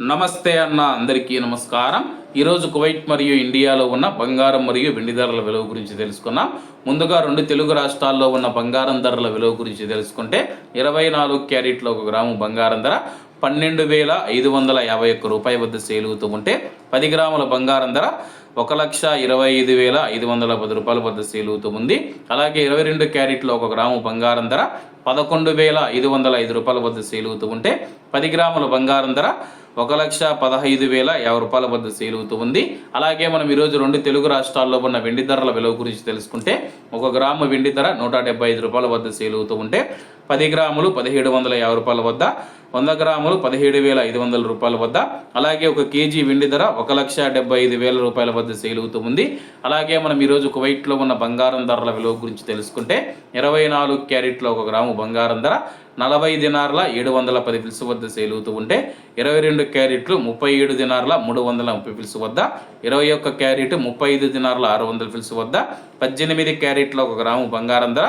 నమస్తే అన్న అందరికీ నమస్కారం. ఈరోజు కువైట్ మరియు ఇండియాలో ఉన్న బంగారం మరియు వెండి ధరల విలువ గురించి తెలుసుకున్నాం ముందుగా రెండు తెలుగు రాష్ట్రాల్లో ఉన్న బంగారం ధరల విలువ గురించి తెలుసుకుంటే ఇరవై నాలుగు క్యారెట్ల ఒక గ్రాము బంగారం ధర పన్నెండు వేల ఐదు వందల యాభై ఒక్క రూపాయి వద్ద సేలుగుతూ ఉంటే పది గ్రాముల బంగారం ధర ఒక లక్ష ఇరవై ఐదు వేల ఐదు వందల పది రూపాయల వద్ద సేలుగుతూ ఉంది. అలాగే ఇరవై రెండు క్యారెట్లో ఒక గ్రాము బంగారం ధర పదకొండు వేల ఐదు వందల ఐదు రూపాయల వద్ద సేలుగుతూ ఉంటే పది గ్రాముల బంగారం ధర ఒక లక్ష పదహైదు వేల యాభై రూపాయల వద్ద సేలుగుతూ ఉంది. అలాగే మనం ఈరోజు రెండు తెలుగు రాష్ట్రాల్లో ఉన్న వెండి ధరల విలువ గురించి తెలుసుకుంటే ఒక గ్రాము వెండి ధర నూట డెబ్బై ఐదు రూపాయల వద్ద సేలుగుతూ ఉంటే పది గ్రాములు పదిహేడు వందల యాభై రూపాయల వద్ద వంద గ్రాములు పదిహేడు వేల ఐదు వందల రూపాయల వద్ద. అలాగే ఒక కేజీ వెండి ధర ఒక లక్ష డెబ్బై ఐదు వేల రూపాయల వద్ద సేలుగుతూ ఉంది. అలాగే మనం ఈరోజు కువైట్లో ఉన్న బంగారం ధరల విలువ గురించి తెలుసుకుంటే ఇరవై నాలుగు క్యారెట్లో ఒక గ్రాము బంగారం ధర నలభై దినార్ల ఏడు వందల పది పిలుసు వద్ద సేలుగుతూ ఉంటే ఇరవై రెండు క్యారెట్లు ముప్పై ఏడు దినార్ల మూడు వందల ముప్పై పిలుసు వద్ద ఇరవై ఒక్క క్యారెట్ ముప్పై ఐదు దినార్ల ఆరు వందల పిలుసు వద్ద పద్దెనిమిది క్యారెట్ల ఒక గ్రాము బంగారం ధర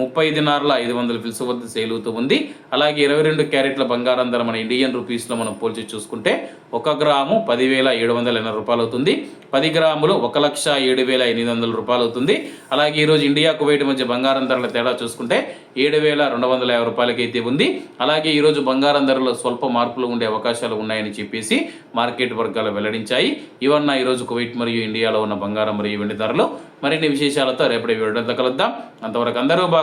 ముప్పై దినార్ల ఐదు వందల పిలుసు వద్ద సేలుగుతూ ఉంది. అలాగే ఇరవై రెండు క్యారెట్ల బంగారం ధర మన ఇండియన్ రూపీస్లో మనం పోల్చి చూసుకుంటే ఒక గ్రాము పదివేల ఏడు వందల ఎనభై రూపాయలు అవుతుంది. పది గ్రాములు ఒక లక్ష ఏడు వేల ఎనిమిది వందల రూపాయలు అవుతుంది. అలాగే ఈరోజు ఇండియా కువైట్ మధ్య బంగారం ధరల తేడా చూసుకుంటే ఏడు వేల రెండు వందల యాభై రూపాయలకి అయితే ఉంది. అలాగే ఈరోజు బంగారం ధరలో స్వల్ప మార్పులు ఉండే అవకాశాలు ఉన్నాయని చెప్పేసి మార్కెట్ వర్గాలు వెల్లడించాయి. ఇవన్న ఈరోజు కువైట్ మరియు ఇండియాలో ఉన్న బంగారం మరియు వెండి ధరలు. మరిన్ని విశేషాలతో రేపటి వీడియోతో కలుద్దాం. అంతవరకు అందరూ